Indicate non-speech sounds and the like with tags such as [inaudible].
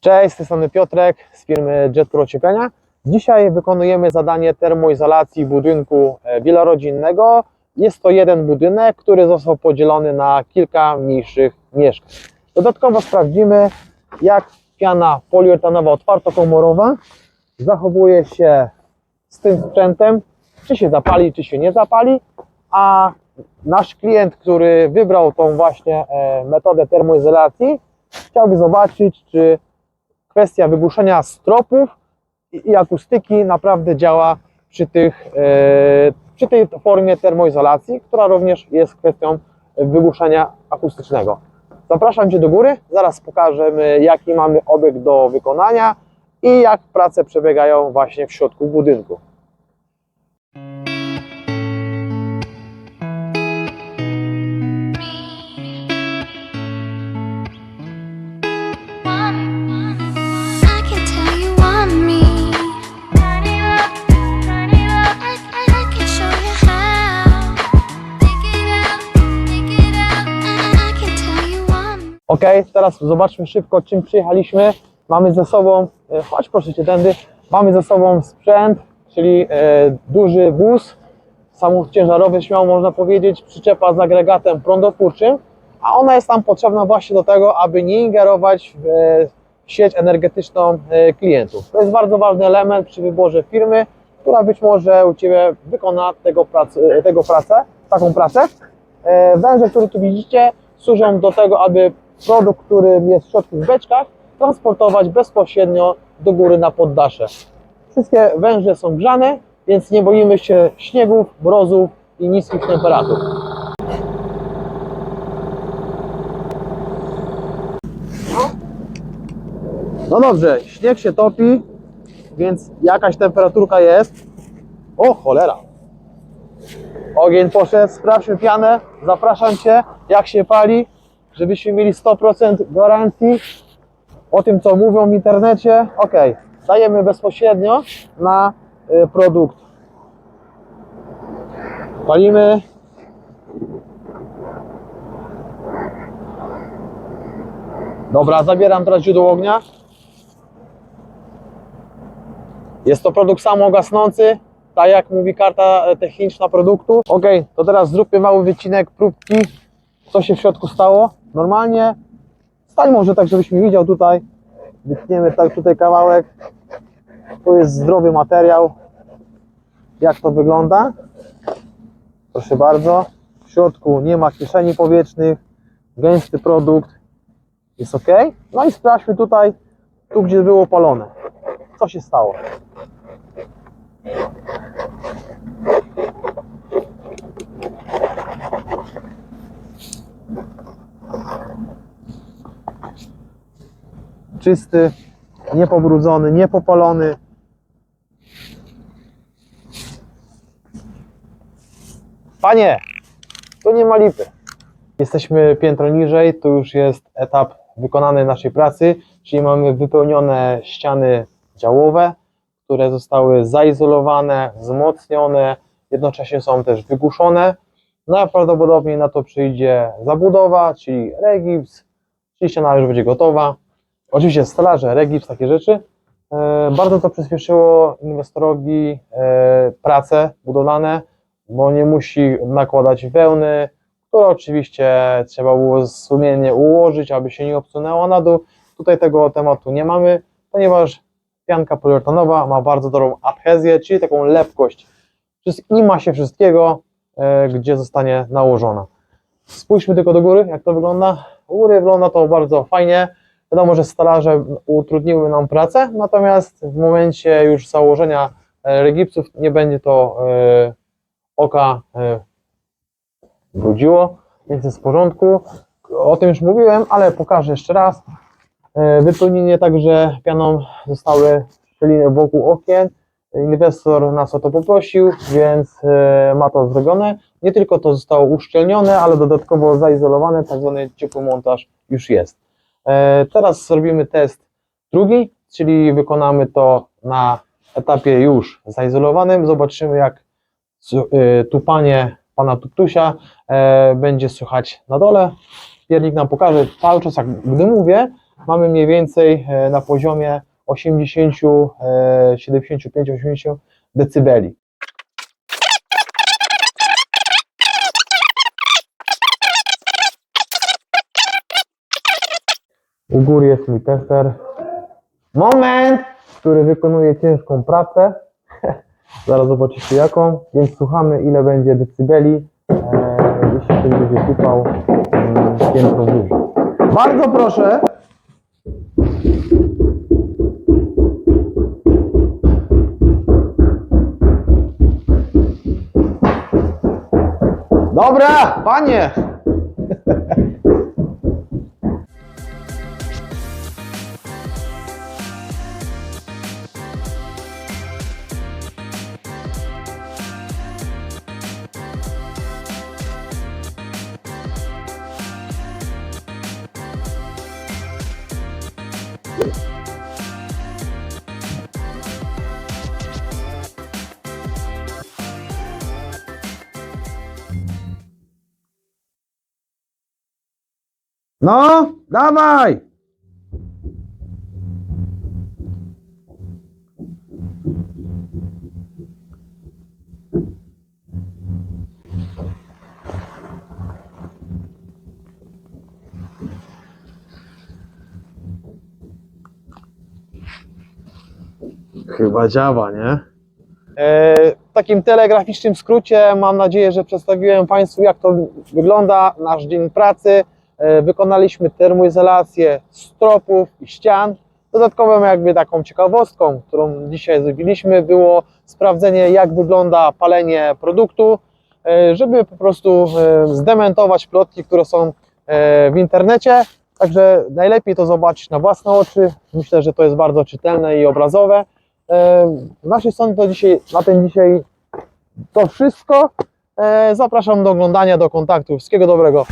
Cześć, z tej strony Piotrek z firmy Jet Pro Ocieplenia. Dzisiaj wykonujemy zadanie termoizolacji budynku e, wielorodzinnego. Jest to jeden budynek, który został podzielony na kilka mniejszych mieszkań. Dodatkowo sprawdzimy, jak piana poliuretanowa otwartokomorowa zachowuje się z tym sprzętem, czy się zapali, czy się nie zapali, a nasz klient, który wybrał tą właśnie e, metodę termoizolacji, chciałby zobaczyć, czy kwestia wygłuszenia stropów i, i akustyki naprawdę działa przy, tych, e, przy tej formie termoizolacji, która również jest kwestią wygłuszenia akustycznego. Zapraszam Cię do góry, zaraz pokażemy jaki mamy obiekt do wykonania i jak prace przebiegają właśnie w środku budynku. Ok, teraz zobaczmy szybko, czym przyjechaliśmy. Mamy ze sobą, e, chodź proszę Cię tędy, mamy ze sobą sprzęt, czyli e, duży wóz, samochód ciężarowy, śmiało można powiedzieć, przyczepa z agregatem prądotwórczym, a ona jest tam potrzebna właśnie do tego, aby nie ingerować w e, sieć energetyczną klientów. To jest bardzo ważny element przy wyborze firmy, która być może u Ciebie wykona tego, prac, tego pracę, taką pracę. Węże, które tu widzicie, służą do tego, aby produkt, który jest w środku w beczkach, transportować bezpośrednio do góry na poddasze. Wszystkie węże są grzane, więc nie boimy się śniegów, mrozów i niskich temperatur. No dobrze, śnieg się topi, więc jakaś temperaturka jest. O cholera! Ogień poszedł, sprawdźmy pianę, zapraszam Cię, jak się pali, żebyśmy mieli 100% gwarancji o tym, co mówią w internecie. Ok, dajemy bezpośrednio na y, produkt. Palimy. Dobra, zabieram teraz źródło ognia. Jest to produkt samogasnący, tak jak mówi karta e, techniczna produktu. Ok, to teraz zróbmy mały wycinek próbki, co się w środku stało. Normalnie, stań może tak, żebyś mi widział tutaj. Wytniemy tak tutaj kawałek. To jest zdrowy materiał. Jak to wygląda? Proszę bardzo. W środku nie ma kieszeni powietrznych. Gęsty produkt. Jest ok. No i sprawdźmy tutaj, tu gdzie było palone. Co się stało? Czysty, niepobrudzony, niepopalony. Panie, tu nie ma lipy. Jesteśmy piętro niżej, to już jest etap wykonany naszej pracy, czyli mamy wypełnione ściany działowe, które zostały zaizolowane, wzmocnione, jednocześnie są też wygłuszone. Najprawdopodobniej na to przyjdzie zabudowa, czyli regips, czyli ściana już będzie gotowa. Oczywiście stelaże, regips, takie rzeczy. E, Bardzo to przyspieszyło inwestorowi e, prace budowlane, bo nie musi nakładać wełny, które oczywiście trzeba było sumiennie ułożyć, aby się nie obsunęła na dół. Tutaj tego tematu nie mamy, ponieważ pianka poliuretanowa ma bardzo dobrą adhezję, czyli taką lepkość i ma się wszystkiego, e, gdzie zostanie nałożona. Spójrzmy tylko do góry, jak to wygląda. U góry wygląda to bardzo fajnie. Wiadomo, że stalarze utrudniły nam pracę, natomiast w momencie już założenia e, regipsów nie będzie to e, oka e, brudziło, więc jest w porządku. O tym już mówiłem, ale pokażę jeszcze raz. E, Wypełnienie także pianą zostały szczeliny wokół okien. Inwestor nas o to poprosił, więc e, ma to zrobione. Nie tylko to zostało uszczelnione, ale dodatkowo zaizolowane, tak zwany ciepły montaż już jest. E, Teraz zrobimy test drugi, czyli wykonamy to na etapie już zaizolowanym. Zobaczymy, jak y, tupanie pana Tuptusia e, będzie słychać na dole. Piernik nam pokaże cały czas, jak gdy mówię, mamy mniej więcej e, na poziomie 80, e, 75-80 decybeli. U góry jest mój tester. Moment, który wykonuje ciężką pracę. [laughs] Zaraz zobaczycie jaką, więc słuchamy ile będzie decybeli, e, jeśli ktoś będzie tupał mm, piętro wyżej. Bardzo proszę. Dobra, panie. No, dawaj. Chyba działa, nie? E, W takim telegraficznym skrócie mam nadzieję, że przedstawiłem Państwu, jak to wygląda nasz dzień pracy. E, Wykonaliśmy termoizolację stropów i ścian. Dodatkową jakby taką ciekawostką, którą dzisiaj zrobiliśmy, było sprawdzenie, jak wygląda palenie produktu, e, żeby po prostu zdementować plotki, które są w internecie. Także najlepiej to zobaczyć na własne oczy. Myślę, że to jest bardzo czytelne i obrazowe. E, Z naszej strony to dzisiaj, na ten dzisiaj to wszystko. E, Zapraszam do oglądania, do kontaktu. Wszystkiego dobrego.